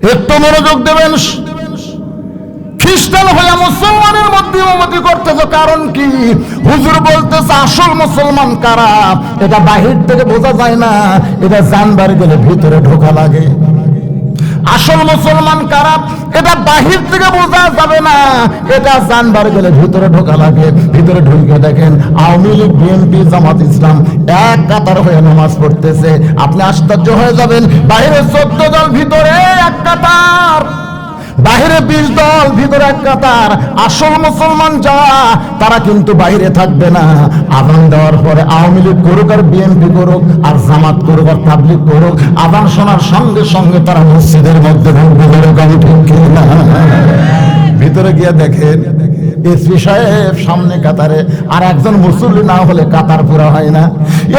একটু মনোযোগ দেবেন। খ্রিস্টান হইয়া মুসলমানের মধ্যে ইমামতি করতেছে, কারণ কি? হুজুর বলতেছে, আসল মুসলমান কারা? এটা বাহির থেকে বোঝা যায় না, এটা জানবার গেলে ভিতরে ঢোকা লাগে। আসল মুসলমান কারা? এটা বাহির থেকে বোঝা যাবে না। এটা জানবার গেলে ভিতরে ঢোকা লাগে। ভিতরে ঢুকে দেখেন আওয়ামী লীগ, বিএনপি, জামাত ইসলাম এক কাতার হয়ে নামাজ পড়তেছে। আপনি আশ্চর্য হয়ে যাবেন বাহিরের চোদ্দ দল, ভিতরে এক কাতার। বাহিরে বিশ দল, ভিতরে এক কাতার। আসল মুসলমান যারা, তারা কিন্তু বাইরে থাকবে না। আদান দেওয়ার পরে আওয়ামী লীগ করুক আর বিএনপি করুক আর জামাত করুক আর তাবলিগ করুক আদান শোনার সঙ্গে সঙ্গে তারা মসজিদের মধ্যে ঢুকবে? ভিতরে গিয়ে দেখেন, এসপি সাহেব সামনে কাতারে, আর একজন মুসল্লি না হলে কাতার পুরা হয় না।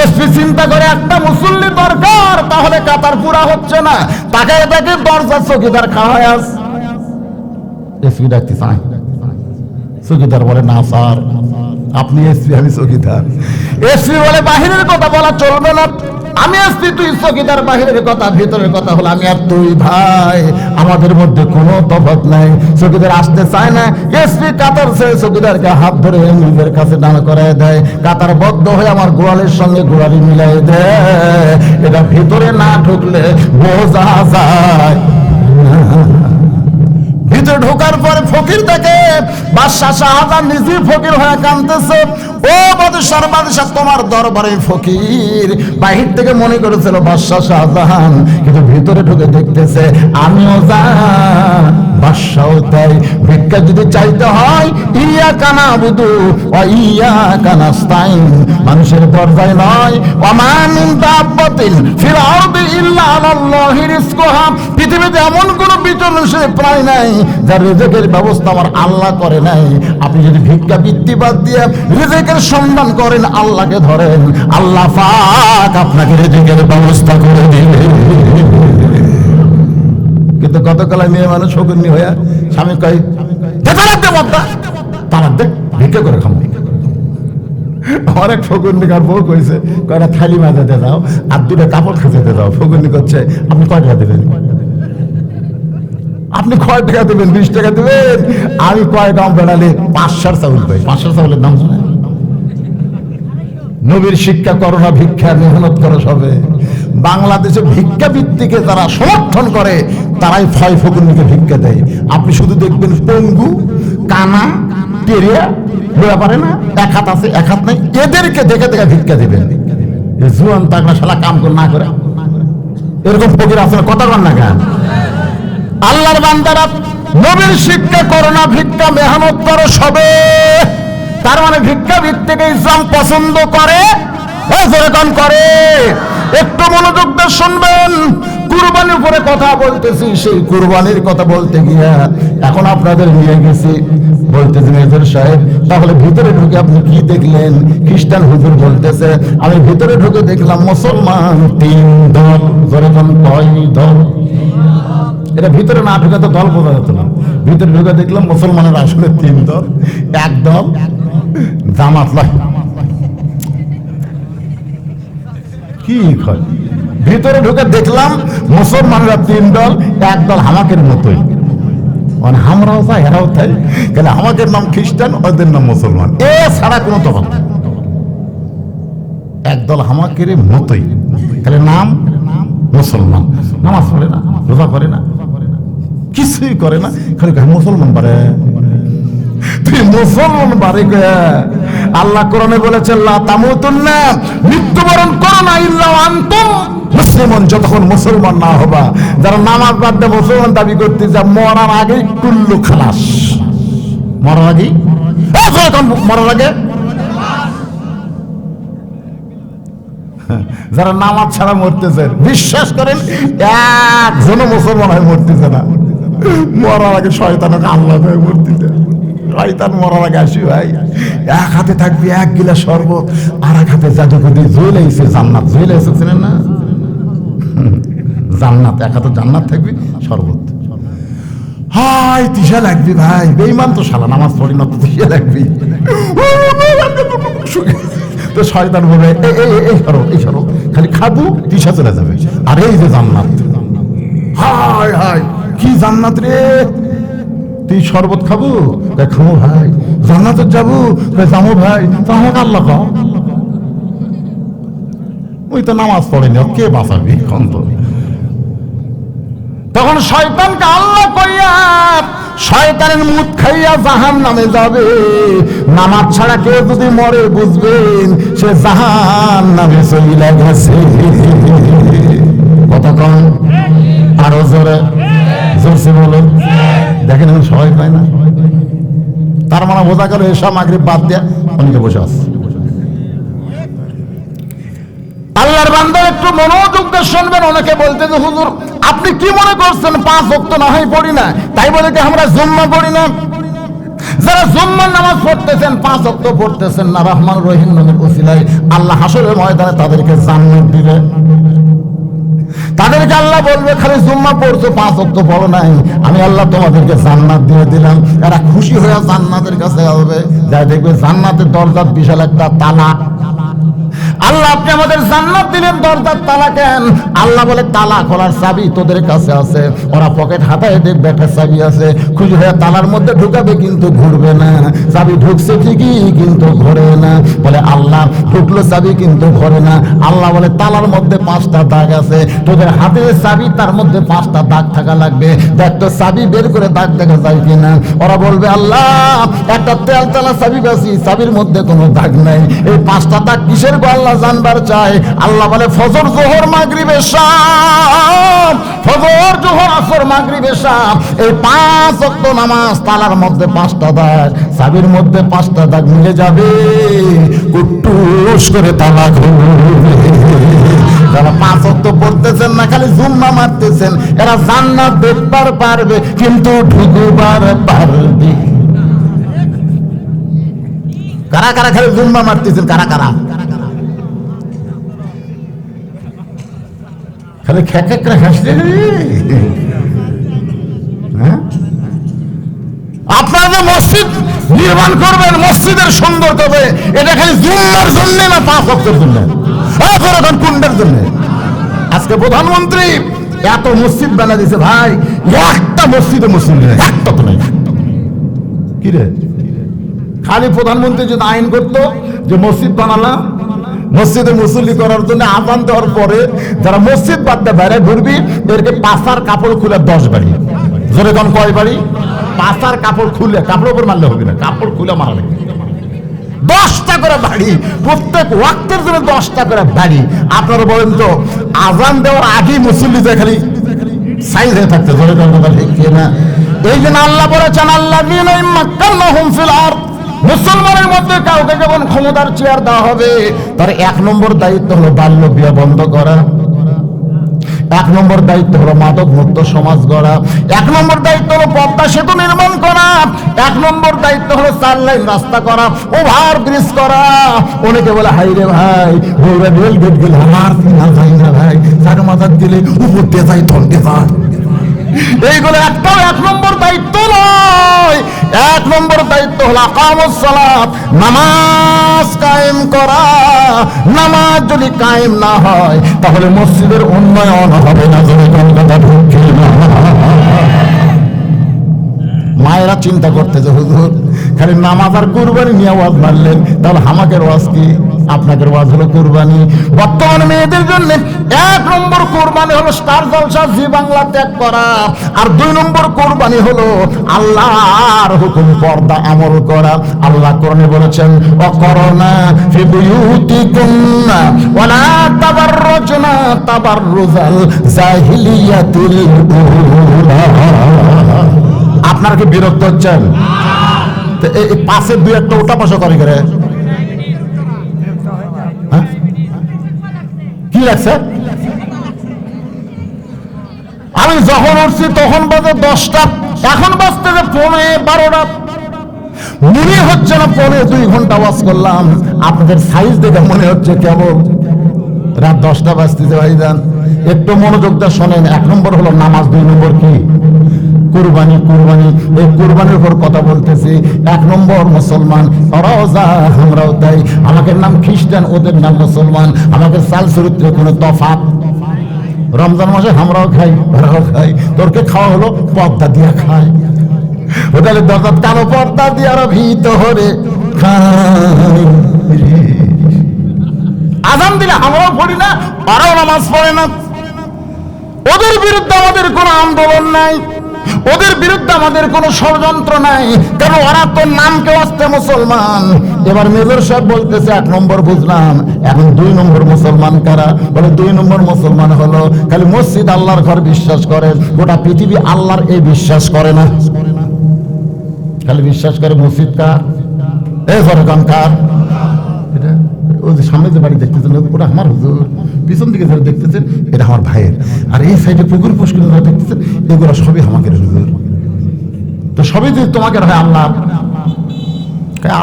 এসপি চিন্তা করে, একটা মুসল্লি দরকার, তাহলে কাতার পুরা হচ্ছে না। তাকে দেখে দরজা চকিদার খাওয়ায় আস বলে, না আপনি আমি বলে, বাহিরের কথা চলবে না। আমি তুই কথা, ভিতরের কথা আমি আর তুই ভাই, আমাদের মধ্যে কোনো তফাৎ নাই। চকিদার আসতে চায় না। এসপি কাতার সে চকিদারকে হাত ধরে নিজের কাছে দাঁড় করায় দেয়। কাতার বদ্ধ হয়ে আমার গোয়ালের সঙ্গে গোয়ালি মিলাই দেয়। এটা ভিতরে না ঢুকলে বোঝা যায়। ভিতরে ঢোকার পরে ফকির দেখে, বাদশাহ শাহজাহান নিজে ফকির হয়ে কাঁদতেছে। ও বাদশাহ বাদশাহ তোমার দরবারে ফকির। বাহির থেকে মনে করেছিল, বাদশাহ শাহজাহান কিন্তু ভিতরে ঢুকে দেখতেছে, আমিও যা বাদশাও তাই ভিক্ষা যদি চাইতে হয়, ইয়া কানা বুধু ও ইয়া কানা স্তাইন মানুষের দরজায় নয় ওয়ামানিন দাব্বাতিন আরদি ইল্লা আলাল্লাহি রিজকুহা। পৃথিবীতে এমন কোনো বিচরণশীল প্রায় নাই, যার রিজেকের ব্যবস্থা আমার আল্লাহ করে নাই। আপনি যদি ভিক্ষা বৃত্তি বাদ দিয়ে রিজেকের সন্ধান করেন, আল্লাহকে ধরেন। আল্লাহ পাক আপনাকে রিজেকের ব্যবস্থা করে দিবে। কিন্তু গতকাল মেয়ে মানুষ শকুনি হয়ে স্বামী কয় দেখা, ভিক্ষা করে খাব অনেক বউ কইছে কয়টা থালি যাও, আর কাপড় খেতে ফকুন্নি করছে আপনি কয় টাকা দেবেন? আপনি কয় টাকা দেবেন? বিশ টাকা দেবেন? আমি কয় দাম বেড়ালে পাঁচশোর চাউল পাই পাঁচশোর চাউলের দাম নবীর শিক্ষা করো না ভিক্ষা মেহনত করো সবে। বাংলাদেশে ভিক্ষা ভিত্তিকে যারা সমর্থন করে, তারাই ফয় ফকুন্নিকে ভিক্ষা দেয়। আপনি শুধু দেখবেন পঙ্গু, কানা, টেরিয়া বোঝা পারে না, এক হাত আছে, এক হাত নাই, এদেরকে দেখে দেখে ভিক্ষা দেবেন। জুয়ান কাম করে, না করে। এরকম ফকির কথা না কেন? আল্লাহর বান্দারা নবীর শিক্ষা করো না, ভিক্ষা মেহনত করো সবে। তার মানে ভিক্ষা ভিত্তিক ইসলাম পছন্দ করে করে। একটু মনোযোগ দিয়ে শুনবেন। কুরবানির উপরে কথা বলতেছি, সেই কুরবানির কথা বলতে গিয়া এখন আপনাদের নিয়ে গেছি। বলতেছি মেজর সাহেব, তাহলে ভিতরে ঢুকে আপনি কি দেখলেন? খ্রিস্টান হুজুর বলতেছে, আমি ভিতরে ঢুকে দেখলাম মুসলমান তিন দল। যেরকম কয় দল? এটা ভিতরে না ঢুকে তো দল বোঝা যেত না। ভিতরে ঢুকে দেখলাম মুসলমানের আসলে তিন দল, এক দল, জামাত লাই কি হয় ভিতরে ঢুকে দেখলাম মুসলমানরা তিন দল, এক দল হামাকের মতোই। মানে আমরাও চাই, এরাও তাই কেন আমাদের নাম খ্রিস্টান, ওদের নাম মুসলমান। এ ছাড়া কোনো নেই। একদল হামাকের মতোই। তাহলে নাম মুসলমান। নামাজ পড়ে না, রোজা করে না, কিছুই করে না। খালি মুসলমান পারে তুই মুসলমান বাড়ি আল্লাহ কোরআনে বলেছেন, লা মৃত্যুবরণ না, ইল্লা আনতুম মুসলমান। যতক্ষণ মুসলমান না হবা, যারা নামাজ বাদ মুসলমান দাবি করতে যা মরার আগে কুল্লু খালাস। মরার আগে? মরার আগে? যারা নামাজ ছাড়া মরতেছে, বিশ্বাস করেন, একজনও মুসলমান হয়ে মরতেছে না। মরার আগে শয়তানকে আল্লাহ হয়ে মরতেছে। শয়তান মরার আগে আসি ভাই। এক হাতে থাকবি, এক গিলা শরবত, আর এক হাতে জাদুকদি জুয়েলাইছে জান্নাত। জুয়েলাইছে চিনেন না? জান্নাত, এক হাতে জান্নাত থাকবি, শরবত। হাই তিসা লাগবি ভাই। বেইমান তো শালা, নামাজ পড়ি না তো তিসা লাগবি। তো শয়তান বলে এই এই এই সরো খালি খাব তিসা চলে যাবে। আর এই যে জান্নাত। হাই হাই কি জান্নাত রে! তুই শরবত খাব খাব ভাই জান্নাতে যাব কয় যাব ভাই তো আল্লাহ খাও ওই তো নামাজ পড়েনি কে বাঁচাবি কোন তো তখন শয়তানকে আল্লাহ কইয়া, শয়তানের মুখ খাইয়া জাহান নামে যাবে। নামাজ ছাড়া কেউ যদি মরে, বুঝবেন, সে জাহান নামে চলিলা গেছে। কথা কন? আরও জোরে। জোরসে বলুন দেখেন এখন সবাই পায় না। তার মানে বোঝা গেল এসব মাগরিব বাদ দিয়া অনেকে বসে আছে। আল্লাহর একটু মনোযোগ দিয়ে শুনবেন, অনেকে বলতে যে, হুজুর, আপনি কি মনে করছেন, পাঁচ ভক্ত না হয় পড়ি না? তাই বলে কি, আমরা জুম্মা পড়ি না? যারা জুম্মার নামাজ পড়তেছেন, পাঁচ অক্ত পড়তেছেন না, রহমান রহিম নামের ওসিলায় আল্লাহ হাসরের ময়দানে তাদেরকে জান্নাত দিবে। তাদেরকে আল্লাহ বলবে, খালি জুম্মা পড়ছো, পাঁচ অক্ত পড়ো নাই। আমি আল্লাহ তোমাদেরকে জান্নাত দিয়ে দিলাম। এরা খুশি হয়ে জান্নাতের কাছে আসবে যাই দেখবে জান্নাতের দরজার বিশাল একটা তালা আল্লাহ, আপনি আমাদের জান্নাত দিলেন, দরজার তালা কেন আল্লাহ বলে, তালা খোলার চাবি তোদের কাছে আছে। ওরা পকেট হাতায় দেখবে একটা চাবি আছে। খুশি হয়ে তালার মধ্যে ঢুকাবে, কিন্তু ঘুরবে না। চাবি ঢুকছে ঠিকই, কিন্তু ঘোরে না। বলে, আল্লাহ, ঢুকলো চাবি, কিন্তু ঘোরে না। আল্লাহ বলে, তালার মধ্যে পাঁচটা দাগ আছে। তোদের হাতে চাবি, তার মধ্যে পাঁচটা দাগ থাকা লাগবে। দেখ তো চাবি বের করে দাগ দেখা যায় কিনা। ওরা বলবে, আল্লাহ, একটা তেল তেলা চাবি বাসি, চাবির মধ্যে কোনো দাগ নাই। এই পাঁচটা দাগ কিসের গো আল্লাহ? জানবার চায় আল্লাহ বলে, ফজর জোহর, মাগরিবে ফজর, জোহর, আসর, মাগরিবে এই পাঁচ ওয়াক্ত নামাজ তালার মধ্যে পাঁচটা দাগ, চাবির মধ্যে পাঁচটা দাগ মিলে যাবে। করে যারা পাঁচ অক্ত পড়তেছেন না, খালি জুম্মা মারতেছেন, এরা জান্নাত দেখবার পারবে, কিন্তু পারবে। কারা কারা খালি জুম্মা মারতেছেন? কারা কারা? খালি খেকে করে হাসছে হ্যাঁ? আপনারা মসজিদ নির্মাণ করবেন, মসজিদের সুন্দর করবে এটা খালি জুম্মার জন্য না পাঁচ ভক্তের জন্য? এখন কুণ্ডের জন্য? আজকে প্রধানমন্ত্রী এত মসজিদ বানা দিয়েছে, ভাই, একটা মসজিদে মুসলিম নেই। একটা তো নেই। কি রে? খালি প্রধানমন্ত্রী যদি আইন করতো যে মসজিদ বানালাম মসজিদে মুসল্লি করার জন্য আজান দেওয়ার পরে যারা মসজিদ বাদ বাইরে ঘুরবি, এদেরকে পাশার কাপড় খুলে দশ বাড়ি। জোরে কম কয় বাড়ি? পাশার কাপড় খুলে কাপড় উপর মারলে হবে না, কাপড় খুলে মারা লাগবে দশটা করে বাড়ি, প্রত্যেক ওয়াক্তের জন্য দশটা করে বাড়ি। আপনারা বলেন তো, আজান দেওয়ার আগেই মুসল্লি যে খালি সাইজ হয়ে থাকতে, জোরে কম কথা ঠিক না এই জন্য আল্লাহ বলেছেন আল্লাহ ফিল আরদ। মুসলমানের মধ্যে কাউকে যখন ক্ষমতার চেয়ার দেওয়া হবে? তার এক নম্বর দায়িত্ব হলো বাল্য বিয়ে বন্ধ করা। এক নম্বর দায়িত্ব হলো মাদক মুক্ত সমাজ গড়া। এক নম্বর দায়িত্ব হলো পদ্মা সেতু নির্মাণ করা। এক নম্বর দায়িত্ব হলো চার লাইন রাস্তা করা, ওভার ব্রিজ করা। অনেকে বলে হাই রে ভাই রেল গেট গেলে আমার সিনা না ভাই। চার মাথার দিলে উপর দিয়ে যাই ধনকে যায় এইগুলো একটাও এক নম্বর দায়িত্ব নয় এক নম্বর দায়িত্ব হলো আকামুস সালাত, নামাজ কায়েম করা। নামাজ যদি কায়েম না হয়, তাহলে মসজিদের উন্নয়ন হবে না যদি কলকাতা ঢুকে না। মায়েরা চিন্তা করতেছে হুজুর, খালি নামাজ আর কুরবানি নিয়ে ওয়াজ মারলেন, তাহলে হামাকের ওয়াজ কি? আপনাদের ওয়াজ হলো কুরবানি। বর্তমান মেয়েদের জন্য এক নম্বর কোরবানি হলো স্টার জলসা জি বাংলা ত্যাগ করা। আর দুই নম্বর কোরবানি হলো আল্লাহর হুকুম পর্দা আমল করা। আল্লাহ কোরআনে বলেছেন, অকরনা ফি বুয়ুতিকুন্না ওয়ালা তাবাররুজনা তাবাররুজাল জাহিলিয়াতিল উলা। আপনারা কি বিরক্ত হচ্ছেন? পাশের দুই একটা ওটা পাশা করে করে। লাগছে আমি যখন উঠছি তখন বাজে দশটা। এখন বাজতে যে পৌনে বারোটা। মনে হচ্ছে না পরে দুই ঘণ্টা ওয়াজ করলাম। আপনাদের সাইজ দেখে মনে হচ্ছে কেমন? রাত দশটা বাজতে বাজতেছে ভাইজান। একটু মনোযোগ শোনেন, এক নম্বর হলো নামাজ, দুই নম্বর কি? কুরবানি কুরবানি, এই কুরবানির উপর কথা বলতেছি। এক নম্বর মুসলমান আমরাও তাই আমাদের নাম খ্রিস্টান, ওদের নাম মুসলমান। আমাদের সাল চরিত্রে কোনো তফাৎ? রমজান মাসে আমরাও খাই, ওরাও খাই। তোরকে খাওয়া হলো পর্দা দিয়া খায় ওদের দরজা কালো পর্দা দিয়ে আরও ভিতরে খায় আজান দিলে আমরাও পড়ি না ওরাও নামাজ পড়ে না। ওদের বিরুদ্ধে আমাদের কোনো আন্দোলন নাই। ওদের বিরুদ্ধে আমাদের কোনো ষড়যন্ত্র নাই। কারণ ওরা তো নামকে আসতে মুসলমান। এবার মেজর সাহেব বলতেছে, এক নম্বর বুঝলাম। এখন দুই নম্বর মুসলমান কারা? বলে, দুই নম্বর মুসলমান হলো খালি মসজিদ আল্লাহর ঘর বিশ্বাস করে গোটা পৃথিবী আল্লাহর এই বিশ্বাস করে না। খালি বিশ্বাস করে মসজিদ কার? এ ফরকান কার? এটা, ওই সামনে যে বাড়ি দেখতেছেন, ওটা আমার হুজুর। পিছন দিকে যারা দেখতেছেন, এটা আমার ভাইয়ের। আর এই সাইডে পুকুর পুষ্কর যারা দেখতেছেন, এগুলো সবই আমাকে হুজুর তো সবই যদি তোমাকে হয়, আল্লাহ।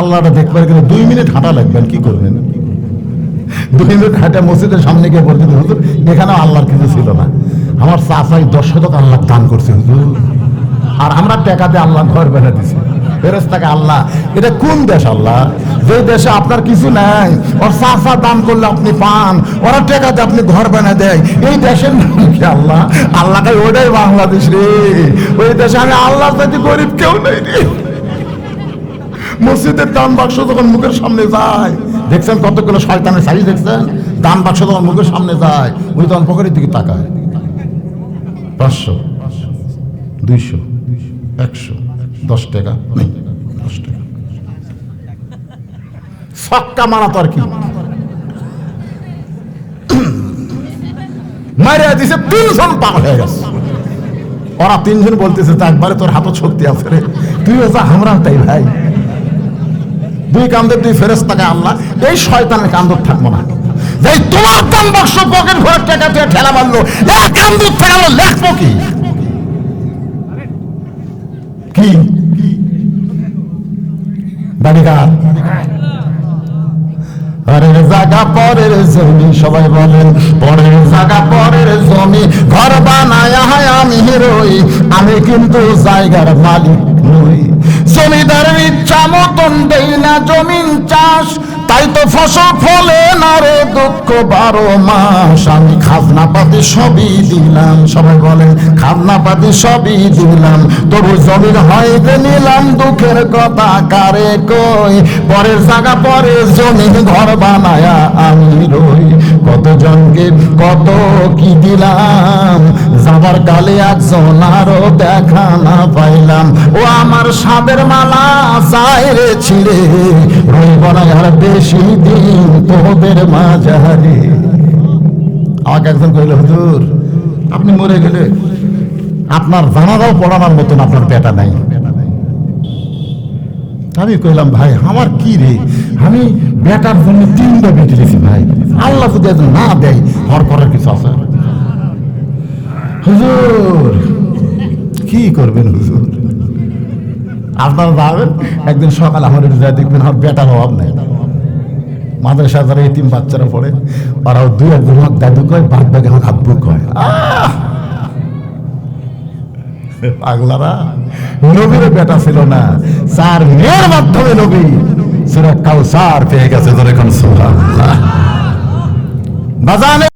আল্লাহটা দেখবার গেলে দুই মিনিট হাঁটা লাগবেন কি করবেন? দুই মিনিট হাঁটা মসজিদের সামনে গিয়ে বলছেন হুজুর, এখানেও আল্লাহর কিছু ছিল না। আমার চাচাই দশ শতক আল্লাহ দান করছে, হুজুর। আর আমরা টাকাতে আল্লাহ ঘর বেড়া দিছি ফেরেস্তাকে আল্লাহ। এটা কোন দেশ আল্লাহ? যে দেশে আপনার কিছু নাই, ওর চাষা দান করলে আপনি পান, ওরা টেকাতে আপনি ঘর বানা দেয়। এই দেশের নাম কি আল্লাহ? আল্লাহকে ওটাই বাংলাদেশ রে। ওই দেশে আমি আল্লাহ চাইতে গরিব কেউ নেই রে। মসজিদের দান বাক্স যখন মুখের সামনে যায়, দেখছেন কতগুলো শয়তানের সাইজ দেখছেন? দান বাক্স যখন মুখের সামনে যায় উনি তখন পকেটের দিকে তাকায়। পাঁচশো, দুইশো, একশো দশ টাকা দশ টাকা ছক্কা মারা তো আর কি। মারিয়া দিছে, তিনজন পাগল হয়ে গেছে। ওরা তিনজন বলতেছে, তা একবারে তোর হাতত শক্তি আছে রে। তুই যা, আমরা তাই ভাই। দুই কান্দে দুই ফেরেস তাকে আল্লাহ, এই শয়তানের কান্দর থাকব না। এই তোমার দাম বাক্স পকেট ভরে টাকা দিয়ে ঠেলা মারলো, এক কান্দর ঠেলালো লেখবো কি? কি? পরের জমি, সবাই বলেন পরের জায়গা, পরের জমি, ঘর বানায় আমি রই আমি কিন্তু জায়গার মালিক নই। জমিদারের ইচ্ছা মতন দেই না, জমিন চাষ তাই তো ফসল ফলে না রে দুঃখ বারো মাস। আমি খাজনা পাতি সবই দিলাম। সবাই বলেন, খাজনা পাতি সবই দিলাম। তবু জমির হয়তে নিলাম, দুঃখের কথা কারে কই? পরের জায়গা পরে জমি ঘর বানায়া আমি রই। কত জনকে কত কি দিলাম? যাবার কালে একজন আরও দেখা না পাইলাম। ও আমার সাদের মালা, চাই রে ছিঁড়ে। আমাকে একজন কইল আপনি মরে গেলে আপনার জানারাও পড়ানোর মতন আপনার বেটা নাই। আমি কইলাম, ভাই, আমার কি রে? আমি বেটার জন্য তিনটা বেটে রেখেছি ভাই। আল্লাহ যদি না দেয়, হর করার কিছু আছে? হুজুর, কি করবেন, হুজুর? আপনারা যাবেন একদিন সকালে আমার যা দেখবেন আমার বেটার অভাব নাই। মাদ্রাসা যারা এতিম বাচ্চারা পড়ে, ওরাও দুই একজন আমার দাদু কয় বাদ বাকি আমার আব্বু কয়! পাগলারা, নবীর বেটা ছিল না চার মেয়ের মাধ্যমে নবী। সুরা কাউসার পেয়ে গেছে এখন সুরা বাজানে